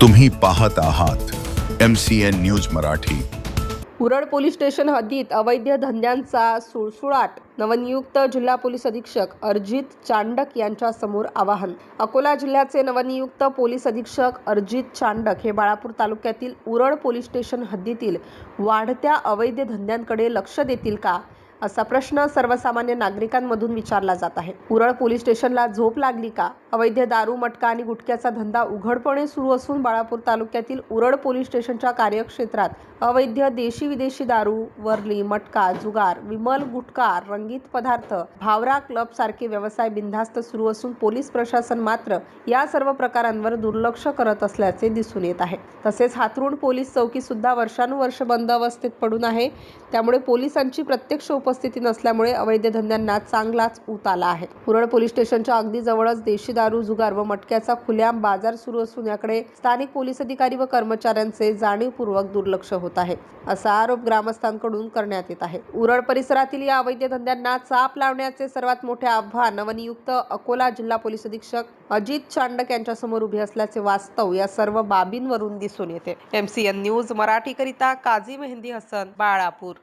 तुम्ही पाहत आहात M C N news Marathi. Urad police station हद्दीत अवैध धंद्यांचा सुळसुळाट. नवनियुक्त जिल्हा पोलीस अधीक्षक अर्जित चांडक यांच्या समोर आवाहन. अकोला जिल्ह्याचे नवनियुक्त पोलीस अधीक्षक अर्जित चांडक हे बाळापूर तालुक्यातील उरड पोलीस स्टेशन हद्दीतील वाढत्या अवैध धंद्यांकडे लक्ष देतील का? असा प्रश्न सर्वसामान्य नागरिकांमधून विचारला जात आहे. उरळ पोलीस स्टेशनला झोप लागली का? अवैध दारू मटका आणि गुटख्याचा धंदा उघडपणे सुरू असून बाळापूर तालुक्यातील उरळ पोलीस स्टेशनच्या कार्यक्षेत्रात अवैध देशी विदेशी दारू वरली मटका जुगार विमल गुटखा रंगीत पदार्थ भावरा क्लब सारखे व्यवसाय बिनधास्त सुरू असून पोलीस प्रशासन मात्र या सर्व प्रकारांवर दुर्लक्ष करत असल्याचे दिसून येत आहे. तसेच हातरुण पोलीस चौकी सुद्धा वर्षानुवर्ष बंद अवस्थेत पडून आहे. त्यामुळे पोलिसांची प्रत्यक्ष उपस्थिती नसल्यामुळे अवैध धंद्यांना चांगलाच ऊत आला आहे. उरळ पोलीस स्टेशनच्या अगदी जवळच देशी दारू जुगार व मटक्याचा खुल्याम बाजार सुरू असून याकडे स्थानिक पोलीस अधिकारी व कर्मचाऱ्यांचे जाणीवपूर्वक दुर्लक्ष होत आहे असा आरोप ग्रामस्थांकडून करण्यात येत आहे. उरळ परिसरातील या अवैध धंद्यांना चाप लावण्याचे सर्वात मोठे आव्हान नवनियुक्त अकोला जिल्हा पोलीस अधीक्षक अजित चांडक यांच्यासमोर उभे असल्याचे वास्तव या सर्व बाबींवरून दिसून येते. एमसीएन न्यूज मराठीकरिता काझी मेहंदी हसन बाळापूर.